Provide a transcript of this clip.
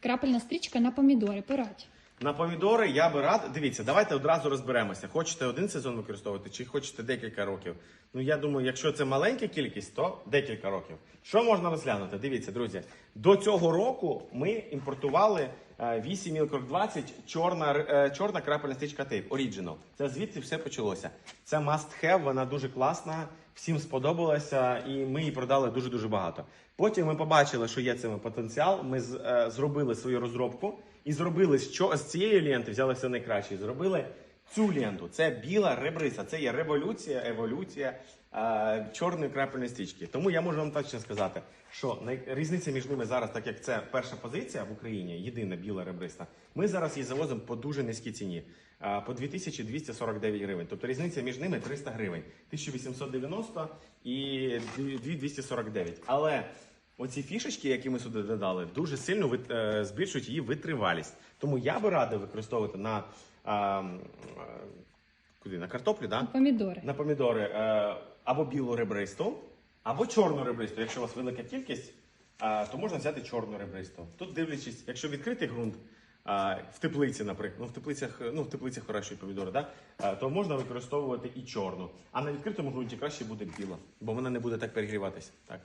Крапельна стрічка на помідори. Порадь. На помідори я би рад. Дивіться, давайте одразу розберемося. Хочете один сезон використовувати, чи хочете декілька років. Ну я думаю, якщо це маленька кількість, то декілька років. Що можна розглянути? Дивіться, друзі. До цього року ми імпортували е, 8 Мілкор 20 чорна, е, чорна крапельна стрічка тейп Original. Це звідси все почалося. Це must have, вона дуже класна, всім сподобалася, і ми її продали дуже дуже багато. Потім ми побачили, що є цим потенціал. Ми е, зробили свою розробку і зробили з, з цієї ленти, взяли все найкраще, і зробили цю ленту. Це біла ребриса. Це є революція, еволюція е, чорної крапельної стрічки. Тому я можу вам точно сказати, що най- різниця між ними зараз, так як це перша позиція в Україні, єдина біла ребриста, ми зараз її завозимо по дуже низькій ціні. По 2249 гривень. Тобто різниця між ними 300 гривень. 1890 і 2249. Але оці фішечки, які ми сюди додали, дуже сильно вит- е, збільшують її витривалість. Тому я би радив використовувати на, а, е, куди? на картоплю, да? Помідори. на помідори е, або білу ребристу, або чорну ребристу. Якщо у вас велика кількість, то можна взяти чорну ребристу. Тут дивлячись, якщо відкритий ґрунт в теплиці, наприклад, ну в теплицях, ну в теплицях вирощують помідори, да? то можна використовувати і чорну. А на відкритому ґрунті краще буде біла, бо вона не буде так перегріватися. Так.